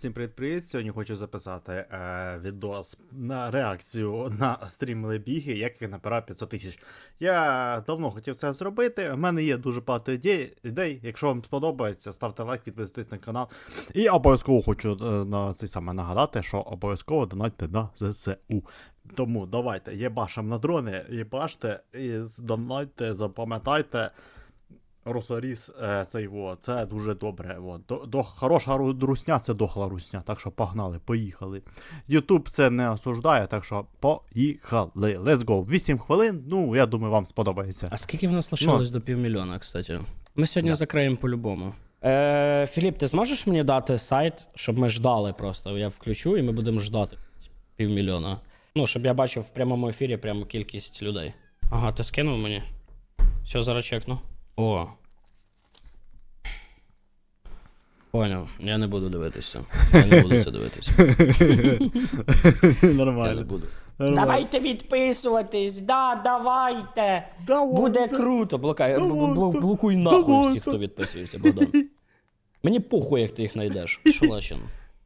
Всім привіт-привіт! Сьогодні хочу записати е, відос на реакцію на стрім Лебіги, як він набирав 500 тисяч. Я давно хотів це зробити. У мене є дуже багато ідей. ідей. Якщо вам сподобається, ставте лайк, підписуйтесь на канал. І обов'язково хочу е, на цей саме нагадати, що обов'язково донатьте на ЗСУ. Тому давайте, єбашам на дрони, єбаште і донатьте, запам'ятайте. Росоріс, е, цей во, це дуже добре. Во. До, до, хороша русня це дохла русня. Так що погнали, поїхали. Ютуб це не осуждає, так що поїхали. Let's go. 8 хвилин. Ну, я думаю, вам сподобається. А скільки в нас лишилось до півмільйона, кстати? Ми сьогодні Да. закриємо по-любому. Е, Філіп, ти зможеш мені дати сайт, щоб ми ждали просто? Я включу і ми будемо ждати півмільйона. Ну, щоб я бачив в прямому ефірі прямо кількість людей. Ага, ти скинув мені? Все, зараз чекну. О. Поняв, я не буду дивитися. Я не буду це дивитися. Я не Нормально. буду. Нормально. Давайте відписуватись, да, давайте. Давай, Буде да- круто. Блокай, бл- бл- да- блокуй нахуй давай, всіх, хто відписується, Богдан. Мені похуй, як ти їх знайдеш. Шалачин.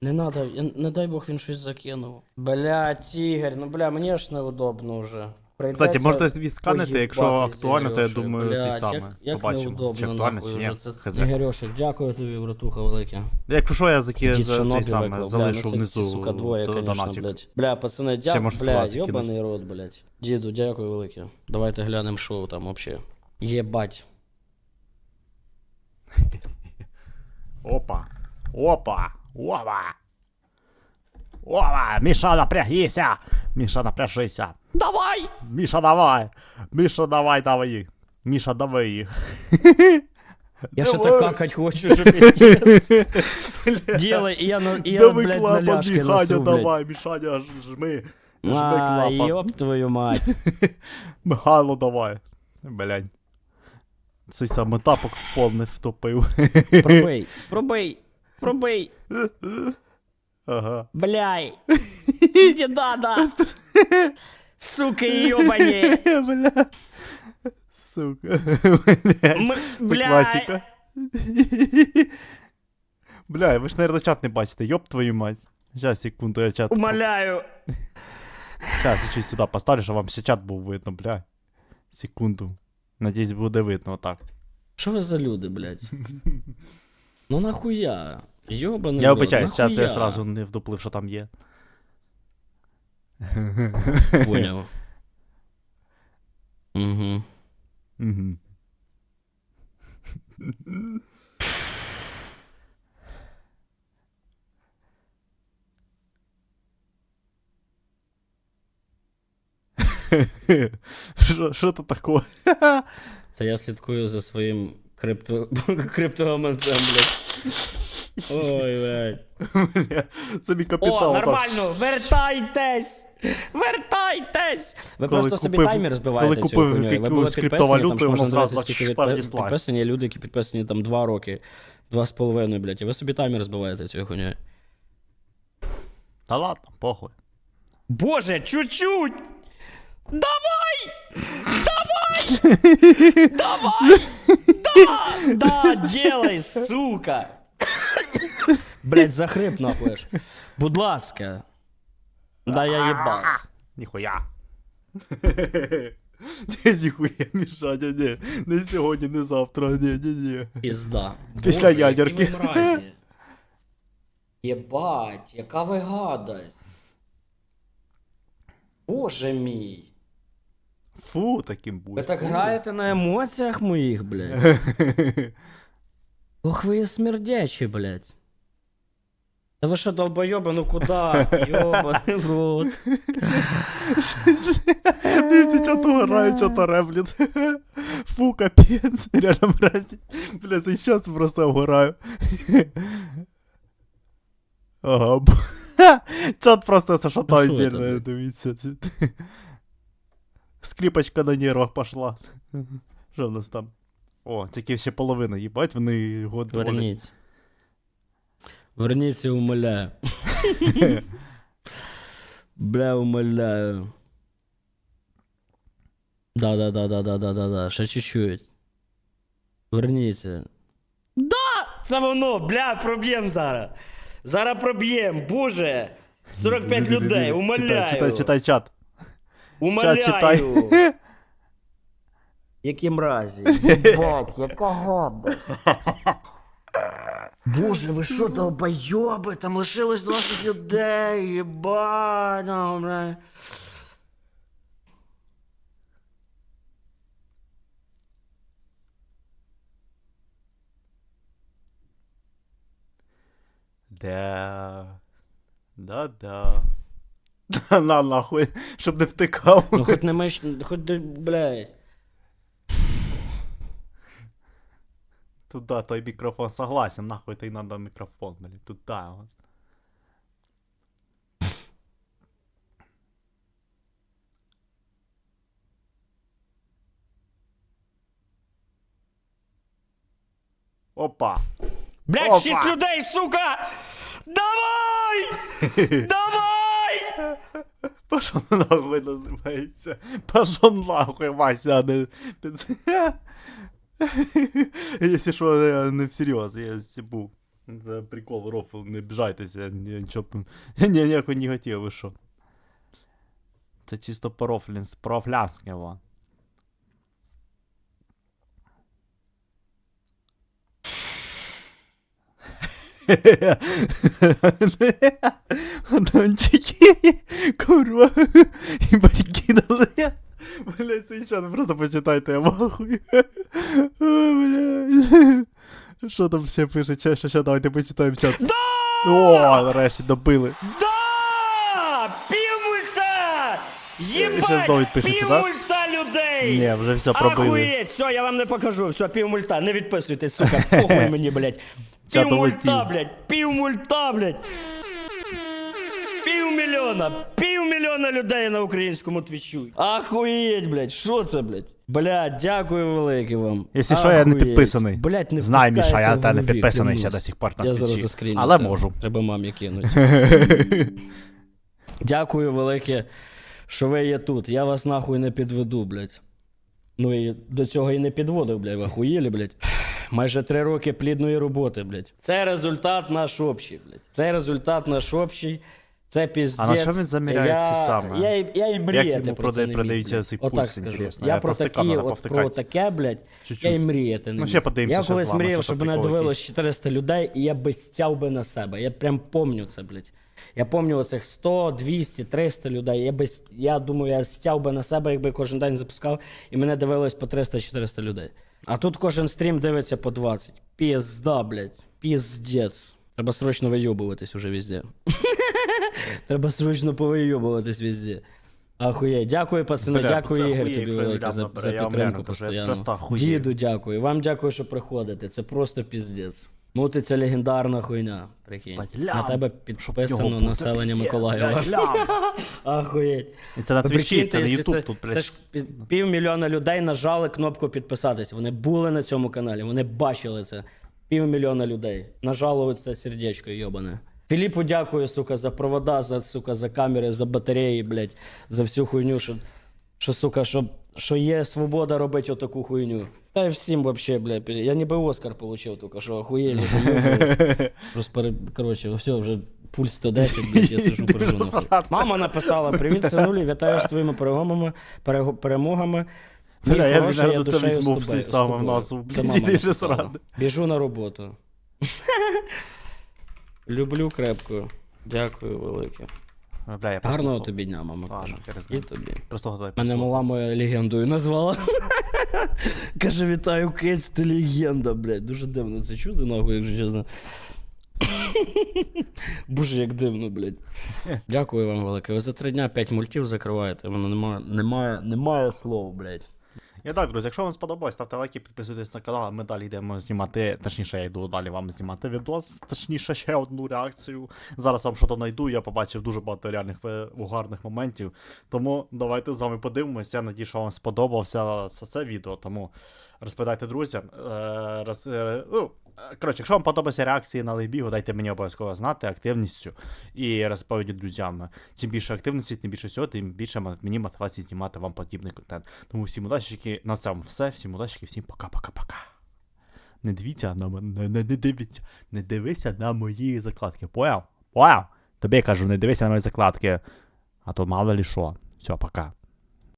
Не надо, я- не дай Бог він щось закинув. Блять, Ігор, ну бля, мені ж неудобно вже. Кстати, можете звіт сканити, якщо актуально, то я думаю, ці саме. Як, як Побачимо. неудобно, Чи актуально, чи ні. Хз. Ігорьошик, дякую тобі, братуха велике. Якщо що, я заки Дід за цей саме виклав, залишу бля, ну це внизу сука, двоє, до- конечно, донатик. блядь. Бля, пацани, Ще дякую, можете бля, класики йобаний рот, блядь. Діду, дякую велике. Давайте глянемо, що там вообще. Єбать. Опа. Опа. Опа. Опа. Міша, напрягися. Міша, напряжися. Давай! Міша, давай. Міша, давай, давай їх. Міша, давай їх. Я ще так какать хочу, що пиздец. Ділай, і я, і я Давай блядь, на клапан, ляшки Міханя, носу, блядь. давай, Мішаня, ж- жми. Жми А, клапан. ёб твою мать. Михайло, давай. Блядь. Цей саме тапок в пол не втопив. Пробий, пробий, пробий. Ага. Бляй. Не надо. Сука, ёбані. Бля. Сука. Блядь. Бля. класика. Бля, ви ж, наверное, чат не бачите, йоп твою мать. Сейчас, секунду, я чат. Умоляю. Сейчас, я чуть сюди поставлю, щоб вам ще чат був видно, бля. Секунду. Надіюсь, буде видно отак. Що ви за люди, блядь? Ну нахуя? Йобаний Я вибачаюсь, чат я сразу не вдуплив, що там є. Поняв. Угу. Угу. Що- це таке? Це я слідкую за своїм крипто... криптогаманцем, блядь. Ой, блядь. Бля, Це капітал. О, нормально, вертайтесь! Вертайтесь! Ви Коли просто собі купив- таймер збиваєте коли цією купив хуйньою. Ви якусь були підписані, криптовалюту, там ж воно можна зразу дивитися, скільки шпарді відпи- слайс. підписані люди, які підписані там два роки, два з половиною, блядь, і ви собі таймер збиваєте цією хуйньою. Та ладно, похуй. Боже, чуть-чуть! Давай! Давай! Давай! Да! Да, делай, сука! Блять, захрип нахуй. аж. Будь ласка. Да я їбав. Ніхуя. Ні, ніхуя, Мішаня, ні. Не сьогодні, не завтра, ні, ні, ні. Пізда. Після Боже, які ядерки. ви мразі. Єбать, яка ви гадость. Боже мій. Фу, таким буде. Ви так граєте на емоціях моїх, блядь. Ох, ви смердячі, блядь. Та ви що, долбойоби, ну куда? Йобаний в рот. Дивіться, що то грає, що то реблін. Фу, капець. Реально мразі. Бля, цей щас просто вгораю. Ага. Чат просто це що А що це, отдельно, блядь? дивіться. це- Скрипочка на нервах пошла. Що в нас там? О, тільки ще половина, їбать, вони дволять. Верніть. Верніться, умоляю. Бля, умоляю. Да-да-да-да-да-да-да-да. Ще чуть-чуть. Верніться. Да! Це воно, бля, проб'єм зараз. Зараз проб'єм, боже! 45 людей, умоляю. Читай, читай, читай чат. Умоляю. Чат читай. Які мразі. Єбать, яка гадость. Боже, ви що, долбойоби? Там лишилось 20 людей. Єбать, ну, бля. Да. Да-да. На нахуй, щоб не втикав. Ну хоч не миш, хоч, блядь. Туда той мікрофон согласен, нахуй той надо мікрофон, блін. Туда. от. Опа. Опа. 6 людей, сука! Давай! Давай! Пошел нахуй називається. Пошел нахуй, Вася, не... Якщо що, я не всерйоз, я сібу. Це прикол, рофл, не обіжайтеся, ні- нічого. Ні, ніякого негативу, ви що. Це чисто порофлін, профлянське, во. Дончики, курва, і батьки дали. Блять, це ще, ну просто почитайте, я махую. О, блядь. Що там ще пише? Ще, ще, ще, давайте почитаємо чат. О, нарешті добили. Да! Півмульта! ще знову Єбать! відпишеться, да? Півмульта людей! Ні, вже все пробили. Ахуєть, все, я вам не покажу, все, півмульта, не відписуйтесь, сука, похуй мені, блядь. Чат Півмульта, блядь, півмульта, блядь. Півмільйона, півмільйона людей на українському твічу. Ахуєть, блядь, що це, блядь? Блядь, дякую велике вам. Якщо що, я не підписаний. Блядь, не Знай, Міша, я тебе не підписаний ще до сих пор на Я зараз Твічі. заскріню. Але це. можу. Треба мамі кинути. Дякую велике, що ви є тут. Я вас нахуй не підведу, блядь. Ну і до цього і не підводив, блядь, ви охуєлі, блядь. Майже три роки плідної роботи, блядь. Це результат наш общий, блядь. Це результат наш общий. Це піздець. А на що він заміряється я, саме? Я, і- я і мріяти йому про це не продаються цей. Отак скажу. інтересно. Я Я про повтикав, такі, от про таке, блядь, я і мріяти не Ну, міг. ще подивимося Я ще колись вами, мріяв, що щоб там мене дивилось якийсь. 400 людей, і я би стяв би на себе. Я прям помню це, блядь. Я пам'ятаю оцих 100, 200, 300 людей. Я, би, с- я думаю, я стяв би на себе, якби кожен день запускав, і мене дивилось по 300-400 людей. А тут кожен стрім дивиться по 20. Пізда, блядь. Піздець. Треба срочно вийобуватись уже везде. Треба срочно повийобуватись везде. Ахуєть. Дякую, пацани, Бля, дякую, Ігор, тобі якщо велике за, бля, за я підтримку я постійно. просто ахуєю. Діду, дякую. Вам дякую, що приходите. Це просто піздець. Ну, ти це легендарна хуйня. Прикинь. Блядь, На лям, тебе підписано населення Миколаєва. Ахуєть. І це на Ви Твічі, прикиньте, це на якщо Ютуб, тут, це блядь. ж пі- півмільйона людей нажали кнопку підписатись. Вони були на цьому каналі, вони бачили це. Півмільйона людей. Нажали це сердечко йобане. Філіпу дякую, сука, за провода, за, сука, за камери, за батареї, блядь, за всю хуйню, що, що сука, що, що є свобода робити отаку хуйню. Та й всім вообще, блядь, я ніби Оскар получив, тільки що охуєлі, що йобались. Просто, пере- коротше, все, вже пульс 110, блядь, я сижу нахуй. Мама написала: Привіт, синулі, вітаю з твоїми перемогами, перего- перемогами. Мій Бля, я, хороший, наверно, це душею візьму в цей самий назву, Це блядь, мама іди вже написала. сради. Біжу на роботу. Люблю крепко. Дякую велике. Бля, я просто Гарного готов. тобі дня, мама Ладно, каже. І тобі. Просто готовий. Мене мала моя легендою назвала. Каже, вітаю, Кейс, ти легенда, блядь. Дуже дивно це чути, нахуй, якщо чесно. Боже, як дивно, блядь. Дякую вам велике. Ви за три дня п'ять мультів закриваєте. Воно немає, немає, немає слов, блядь. І так, друзі, якщо вам сподобалось, ставте лайки, підписуйтесь на канал, ми далі йдемо знімати, точніше, я йду далі вам знімати відос, точніше, ще одну реакцію. Зараз вам щось знайду, я побачив дуже багато реальних е, угарних моментів. Тому давайте з вами подивимося. Я надію, що вам сподобався це, відео, тому розповідайте друзям. Е, роз, е, ну, коротше, якщо вам подобаються реакції на лейбігу, дайте мені обов'язково знати активністю і розповіді друзям. Чим більше активності, тим більше всього, тим більше мені мотивації знімати вам подібний контент. Тому всім удачі, на цьому все, всім удачі, всім пока-пока-пока. Не дивіться на м- не, дивіться. Не дивися на мої закладки. Поняв? Поняв? Тобі кажу, не дивися на мої закладки. А то мало ли що. Все, пока.